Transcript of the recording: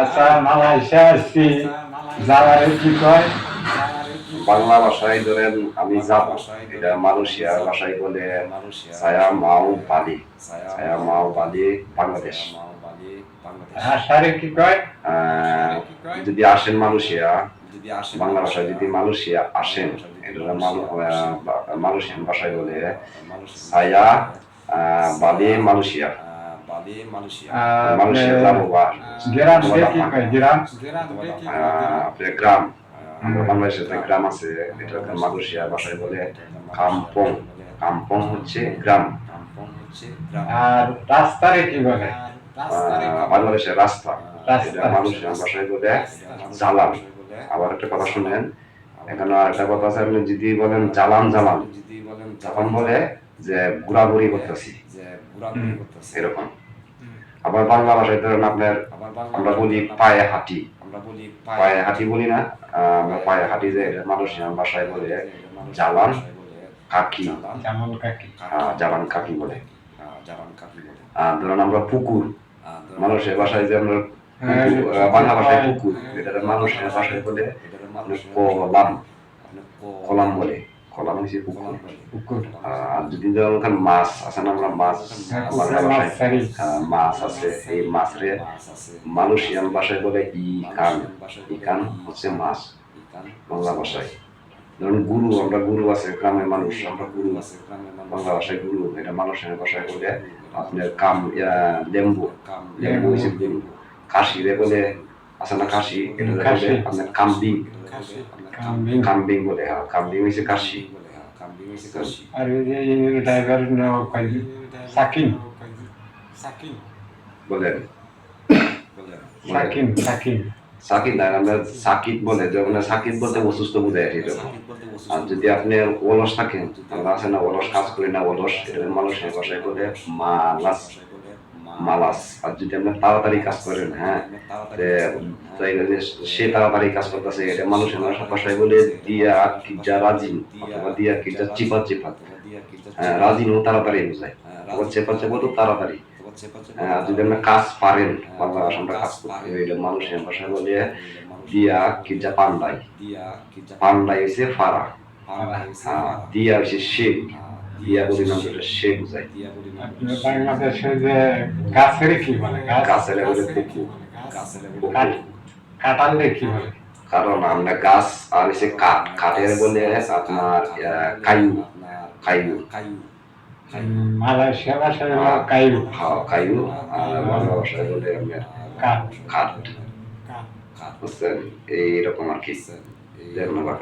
আচ্ছা মালয়েশিয়া আসছি যাওয়ারে কি কয়? বাংলা ভাষায় ধরেন আমি যাব। এটা মালয়েশিয়ার ভাষায় বলে ছায়া মাও বালি। ছায়া মাও বালি বাংলাদেশ। আসারে কি কয়? যদি আসেন মালয়েশিয়া, বাংলা ভাষায় যদি মালয়েশিয়া আসেন, এটা মালয়েশিয়ান ভাষায় বলে ছায়া বালি মালয়েশিয়া। গ্রাম দিয়ে কি কয় গ্রাম আহ, আপনার গ্রাম আমরা বাংলাদেশে একটা গ্রাম আছে এটা মালয়েশিয়া ভাষায় বলে কাম্পং কাম্পং হচ্ছে গ্রাম আর রাস্তারে কি বলে বাংলাদেশের রাস্তা এটা মালয়েশিয়ান ভাষায় বলে জালান আবার একটা কথা শুনেন এখানে আর একটা কথা আছে আপনি যদি বলেন জালান জালান তখন বলে যে ঘোরাঘুরি করতেছি। এরকম। আবার বাংলা ভাষায় ধরেন আপনার আমরা বলি পায়ে হাঁটি। পায়ে হাঁটি। বলি না আহ, আমরা পায়ে হাঁটি যে মানুষ ভাষায় বলে জালান কাকি। কাকি। জালান কাকি বলে। ধরেন আমরা পুকুর। মানুষের ভাষায় যে আমরা হ্যাঁ, বাংলা ভাষায় পুকুর এটা মানুষের ভাষায় বলে কলাম। কলাম বলে। কলাম হচ্ছে পুকুর? পুকুর। আর যদি ধরেন মাছ আছে না আমরা মাছ হ্যাঁ, মাছ আছে। এই মাছ রে মালয়েশিয়ান ভাষায় বলে ই কান। ই কান হচ্ছে মাছ। বাংলা ভাষায়। ধরুন গুরু আমরা গুরু আছে গ্রামের মানুষ। আমরা গুরু আছে বাংলা ভাষায় গুরু। এটা মানুষের ভাষায় বলে আপনার কাম লেম্বু। লেম্বু হচ্ছে গুরু। কাশি রে বলে আছে না কাশি এটা। বলে আপনার কাম্বিং কাম্বিং কাম্বিং বলে হ্যাঁ কাম্বিং হচ্ছে কাশি আর ওই যে ড্রাইভার নাও কয় সাকিন বলেন সাকিন সাকিন সাকিব না আমরা সাকিব বলে যেমন সাকিব বলতে অসুস্থ বোঝায় আর যদি আপনি অলস থাকেন আমরা আছে না অলস কাজ করি না অলস এটা মানুষের ভাষায় বলে মালাস মালাস। আর যদি আপনি তাড়াতাড়ি কাজ করেন হ্যাঁ বলে সে তাড়াতাড়ি কাজ করতেছে এটা মানুষের ভাষা- ভাষায় বলে দিয়া কিজা রাজিন অথবা দিয়া কিজা চিপা চিপা। হ্যাঁ রাজিনও তাড়াতাড়ি বোঝায়। আবার চেপা চেপা তো তাড়াতাড়ি। হ্যাঁ, আর যদি আমরা কাজ পারেন বাংলা ভাষা আমরা কাজ করতে হইলে মানুষের ভাষায় বলে দিয়া কিজা পান্ডাই পান্ডাই হচ্ছে ফারা। হ্যাঁ, দিয়া হচ্ছে শেখ দিয়া বলি নাম যেটা শেখ বোঝায় আপনার বাংলাদেশে যে গাছের কি বলে গাছের বলে পুকুর কাঠ- কি বলে কারণ আমরা গাছ আর হচ্ছে কাঠ কাঠের বলে আপনার কায়ু কায়ু মালয়েশিয়া ভাষায় হলো হ্যাঁ কায়ু আর বাংলা ভাষায় বলে আমরা কাঠ কাঠ বুঝছেন এইরকম আর কি ধন্যবাদ